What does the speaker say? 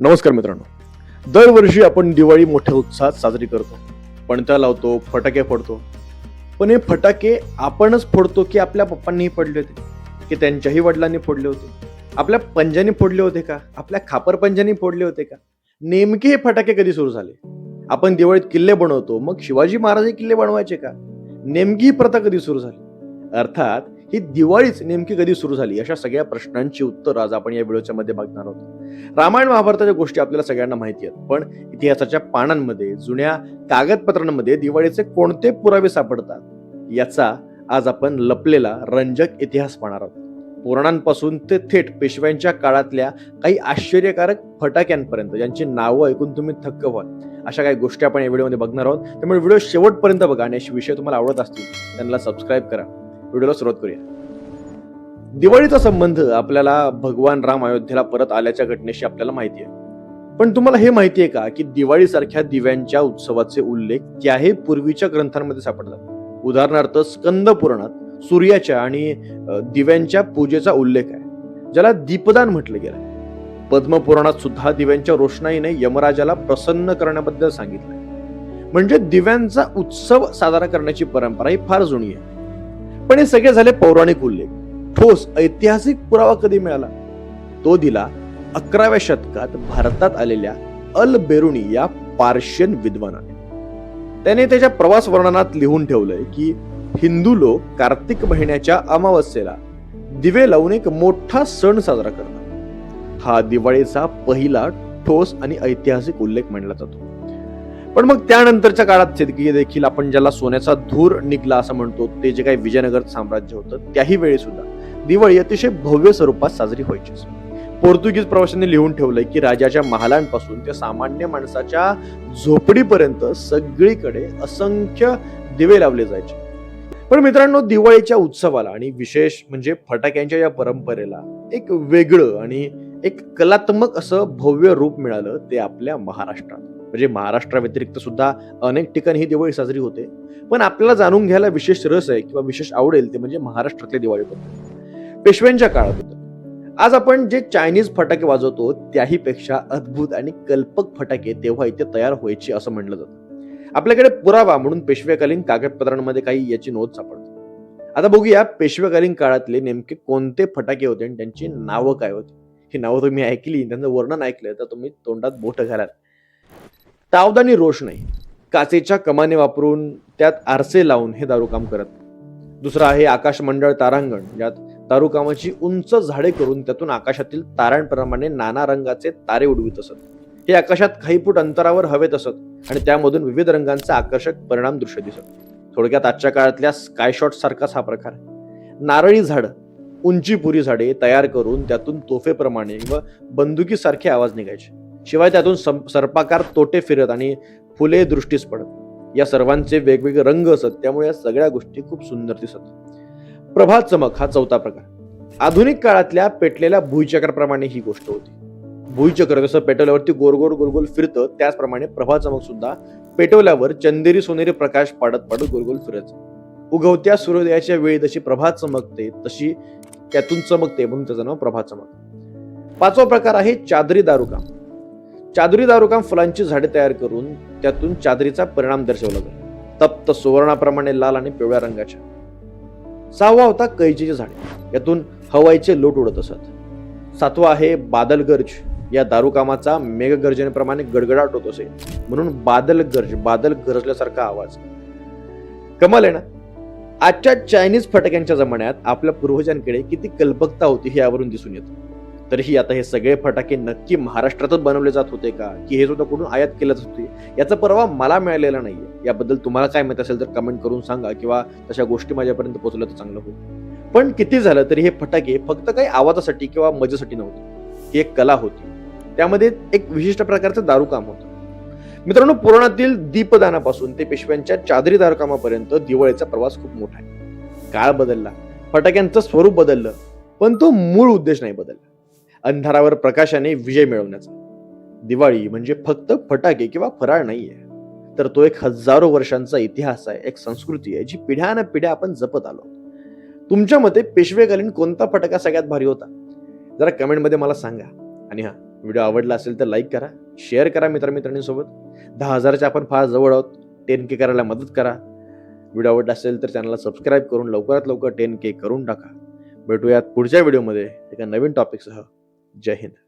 नमस्कार मित्रांनो. दरवर्षी आपण दिवाळी मोठ्या उत्साहात साजरी करतो. पणत्या लावतो फटाके फोडतो. पण हे फटाके आपणच फोडतो की आपल्या पप्पांनीही फोडले होते? की त्यांच्याही वडिलांनी फोडले होते? आपल्या पंजानी फोडले होते का? आपल्या खापर पंजानी फोडले होते का? नेमके हे फटाके कधी सुरू झाले? आपण दिवाळीत किल्ले बनवतो मग शिवाजी महाराज हे किल्ले बनवायचे का? नेमकी ही प्रथा कधी सुरू झाली? अर्थात ही दिवाळीच नेमकी कधी सुरू झाली? अशा सगळ्या प्रश्नांची उत्तर आज आपण या व्हिडिओच्या मध्ये बघणार आहोत. रामायण महाभारताच्या गोष्टी आपल्याला सगळ्यांना माहिती आहेत पण इतिहासाच्या पानांमध्ये जुन्या कागदपत्रांमध्ये दिवाळीचे कोणते पुरावे सापडतात? याचा आज आपण लपलेला रंजक इतिहास पाहणार आहोत. पुराणांपासून ते थेट पेशव्यांच्या काळातल्या काही आश्चर्यकारक फटाक्यांपर्यंत ज्यांची नावं ऐकून तुम्ही थक्क व्हाल. अशा काही गोष्टी आपण या व्हिडिओमध्ये बघणार आहोत. त्यामुळे व्हिडिओ शेवटपर्यंत बघा आणि असे विषय तुम्हाला आवडत असतील त्यांना सबस्क्राईब करा. व्हिडिओला सुरुवात करूया. दिवाळीचा संबंध आपल्याला भगवान राम अयोध्येला परत आल्याच्या घटनेशी आपल्याला माहिती आहे. पण तुम्हाला हे माहिती आहे का की दिवाळीसारख्या दिव्यांच्या उत्सवाचे उल्लेख त्याही पूर्वीच्या ग्रंथांमध्ये सापडतात? उदाहरणार्थ स्कंद पुराणात सूर्याच्या आणि दिव्यांच्या पूजेचा उल्लेख आहे ज्याला दीपदान म्हटलं गेलं. पद्मपुराणात सुद्धा दिव्यांच्या रोषणाईने यमराजाला प्रसन्न करण्याबद्दल सांगितलं म्हणजे दिव्यांचा उत्सव साजरा करण्याची परंपरा ही फार जुनी आहे. पण हे सगळे झाले पौराणिक उल्लेख. ठोस ऐतिहासिक पुरावा कधी मिळाला? तो दिला अकराव्या शतकात भारतात आलेल्या अल बेरुणी या पार्शियन विद्वानाने. त्याने त्याच्या प्रवास वर्णनात लिहून ठेवलंय की हिंदू लोक कार्तिक महिन्याच्या अमावस्येला दिवे लावून एक मोठा सण साजरा करतात. हा दिवाळीचा पहिला ठोस आणि ऐतिहासिक उल्लेख मानला जातो. पण मग त्यानंतरच्या काळात शेतकी देखील आपण ज्याला सोन्याचा धूर निघला असं म्हणतो ते जे काही विजयनगर साम्राज्य होतं त्याही वेळी सुद्धा दिवाळी अतिशय भव्य स्वरूपात साजरी व्हायची. पोर्तुगीज प्रवाशांनी लिहून ठेवलंय की राजाच्या महालांपासून ते सामान्य माणसाच्या झोपडीपर्यंत सगळीकडे असंख्य दिवे लावले जायचे. पण मित्रांनो दिवाळीच्या उत्सवाला आणि विशेष म्हणजे फटाक्यांच्या या परंपरेला एक वेगळं आणि एक कलात्मक असं भव्य रूप मिळालं ते आपल्या महाराष्ट्रात. म्हणजे महाराष्ट्राव्यतिरिक्त सुद्धा अनेक ठिकाणी ही दिवाळी साजरी होते. पण आपल्याला जाणून घ्यायला विशेष रस आहे किंवा विशेष आवडेल ते म्हणजे महाराष्ट्रातल्या दिवाळीबद्दल. पेशव्यांच्या काळात होतं आज आपण जे चायनीज फटाके वाजवतो त्याही पेक्षा अद्भुत आणि कल्पक फटाके तेव्हा इथे तयार व्हायचे असं म्हणलं जातं. आपल्याकडे पुरावा म्हणून पेशवेकालीन कागदपत्रांमध्ये काही याची नोंद सापडते. आता बघूया पेशवेकालीन काळातले नेमके कोणते फटाके होते आणि त्यांची नावं काय होती. ही नावं तुम्ही ऐकली त्यांचं वर्णन ऐकलं तर तुम्ही तोंडात बोट घालाल. तावदानी नाही. काचेच्या कमाने वापरून त्यात आरसे लावून हे दारूकाम करत. दुसरं आहे आकाशमंडळ तारांगण ज्यात दारूकामाची उंच झाडे करून त्यातून आकाशातील तारांप्रमाणे नाना रंगाचे तारे उडवित असत. हे आकाशात काही फूट अंतरावर हवेत असत आणि त्यामधून विविध रंगांचे आकर्षक परिणाम दृश्य दिसत. थोडक्यात आजच्या काळातल्या स्कायशॉट सारखाच हा प्रकार नारळी झाड उंची पुरी झाडे तयार करून त्यातून तोफेप्रमाणे व बंदुकीसारखे आवाज निघायचे. शिवाय त्यातून सं- सर्पाकार तोटे फिरत आणि फुले दृष्टीस पडत. या सर्वांचे वेगवेगळे रंग असत त्यामुळे या सगळ्या गोष्टी खूप सुंदर दिसत प्रभात चमक हा चौथा प्रकार. आधुनिक काळातल्या पेटलेल्या भुईचक्राप्रमाणे ही गोष्ट होती. भुईचक्र जसं पेटवल्यावरती गोरगोर गोलगोल फिरतं त्याचप्रमाणे प्रभात चमक सुद्धा पेटवल्यावर चंदेरी सोनेरी प्रकाश पाडत पाडत गोलगोल फिरत उगवत्या सूर्योदयाच्या वेळी जशी प्रभात चमकते तशी त्यातून चमकते म्हणून त्याचं नाव प्रभात चमक. पाचवा प्रकार आहे चादरी दारूकाम. चादरी दारुकाम फुलांची झाडे तयार करून त्यातून चादरीचा परिणाम दर्शवला जातो. तप्त सुवर्णाप्रमाणे लाल आणि पिवळ्या रंगाच्या. सहावा होता कैचीचे झाडे. यातून हवाईचे लोट उडत असत. सातवा आहे बादलगर्ज या दारुकामाचा मेघगर्जनेप्रमाणे गडगडाट होत असे. म्हणून बादलगर्ज बादल गरजल्यासारखा आवाज. कमाल आहे ना? आजच्या चायनीज फटाक्यांच्या जमान्यात आपल्या पूर्वजांकडे किती कल्पकता होती हे यावरून दिसून येतं. तरीही आता हे सगळे फटाके नक्की महाराष्ट्रातच बनवले जात होते का? की हे सुद्धा कुठून आयात केलं जात होते? याचा परवा मला मिळालेला नाहीये. याबद्दल तुम्हाला काय माहीत असेल तर कमेंट करून सांगा किंवा तशा गोष्टी माझ्यापर्यंत पोहोचल्या तर चांगलं होईल. पण किती झालं तरी हे फटाके फक्त काही आवाजासाठी किंवा मजेसाठी नव्हते. ही एक कला होती. त्यामध्ये एक विशिष्ट प्रकारचं दारूकाम होतं. मित्रांनो पुराणातील दीपदानापासून ते पेशव्यांच्या चादरी दारूकामापर्यंत दिवाळीचा प्रवास खूप मोठा आहे. काळ बदलला. फटाक्यांचं स्वरूप बदललं. पण तो मूळ उद्देश नाही बदलला. अंधारावर प्रकाशाने विजय मिळवण्याचा. दिवाळी म्हणजे फक्त फटाके किंवा फराळ नाहीये. तर तो एक हजारो वर्षांचा इतिहास आहे एक संस्कृती आहे जी पिढ्यान पिढ्या आपण जपत आलो तुमच्या मते पेशवेकालीन कोणता फटाका सगळ्यात भारी होता? जरा कमेंटमध्ये मला सांगा. आणि हा व्हिडिओ आवडला असेल तर लाईक करा शेअर करा मित्रमित्रांसोबत. दहा हजारच्या आपण फार जवळ आहोत टेन के करायला मदत करा. व्हिडिओ आवडला असेल तर चॅनलला सबस्क्राईब करून लवकरात लवकर टेन के करून टाका. भेटूयात पुढच्या व्हिडिओमध्ये एका नवीन टॉपिकसह जय हिंद.